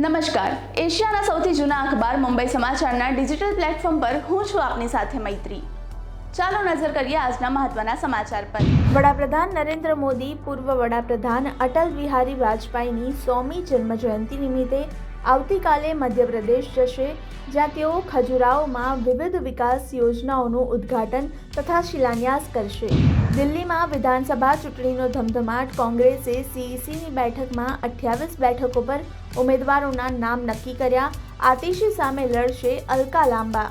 નમસ્કાર. એશિયાના સૌથી જૂના અખબાર મુંબઈ સમાચારના ડિજિટલ પ્લેટફોર્મ પર હું છું આપની સાથે મૈત્રી. ચાલો નજર કરીએ આજના મહત્વના સમાચાર પર. વડાપ્રધાન નરેન્દ્ર મોદી, પૂર્વ વડાપ્રધાન અટલ બિહારી વાજપેયીની સોમી જન્મજયંતિ નિમિત્તે આવતીકાલે મધ્યપ્રદેશ જશે, જ્યાં તેઓ ખજુરાહોમાં વિવિધ વિકાસ યોજનાઓનું ઉદ્ઘાટન તથા શિલાન્યાસ કરશે. દિલ્હીમાં વિધાનસભા ચૂંટણીનો ધમધમાટ, કોંગ્રેસે સીઈસીની બેઠકમાં અઠ્યાવીસ બેઠકો પર ઉમેદવારોના નામ નક્કી કર્યા. આતિશી સામે લડશે અલકા લાંબા.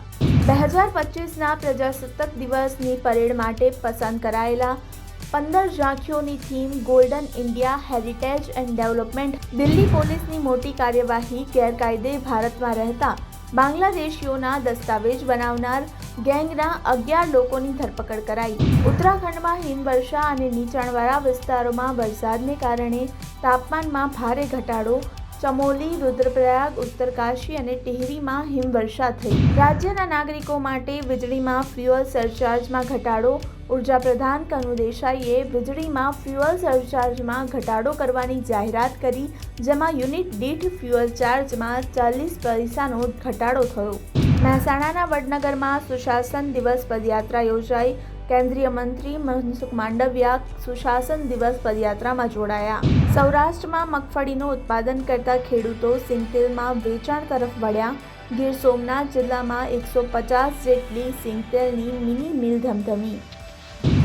બે હજાર પચીસના પ્રજાસત્તાક દિવસની પરેડ માટે પસંદ કરાયેલા પંદર ઝાંખીઓની theme golden India heritage and development, Delhi પોલીસની મોટી કાર્યવાહી, ગેરકાયદે ભારતમાં રહેતા બાંગ્લાદેશીઓના દસ્તાવેજ બનાવનાર ગેંગના અગિયાર લોકોની ધરપકડ કરાઈ. ઉત્તરાખંડમાં હિમવર્ષા અને નીચાણવાળા વિસ્તારોમાં વરસાદને કારણે તાપમાનમાં ભારે ઘટાડો, ચમોલી, રુદ્રપ્રયાગ ઉત્તરકાશી અને ટિહરીમાં હિમવર્ષા થઈ. રાજ્યના નાગરિકો માટે વીજળીમાં ફ્યુઅલ સરચાર્જમાં ઘટાડો ઊર્જા પ્રધાન કનુ દેસાઈએ વીજળીમાં ફ્યુઅલ સરચાર્જમાં ઘટાડો કરવાની જાહેરાત કરી, જેમાં યુનિટ દીઠ ફ્યુઅલ ચાર્જમાં ચાલીસ પૈસાનો ઘટાડો થયો. મહેસાણાના વડનગરમાં સુશાસન દિવસ પદયાત્રા યોજાઈ. કેન્દ્રીય મંત્રી મનસુખ માંડવિયા સુશાસન દિવસ પદયાત્રામાં જોડાયા. સૌરાષ્ટ્રમાં મગફળીનું ઉત્પાદન કરતા ખેડૂતો સિંગતેલમાં વેચાણ તરફ વળ્યા. ગીર સોમનાથ જિલ્લામાં એકસો પચાસ જેટલી સિંગતેલની મિની મિલ ધમધમી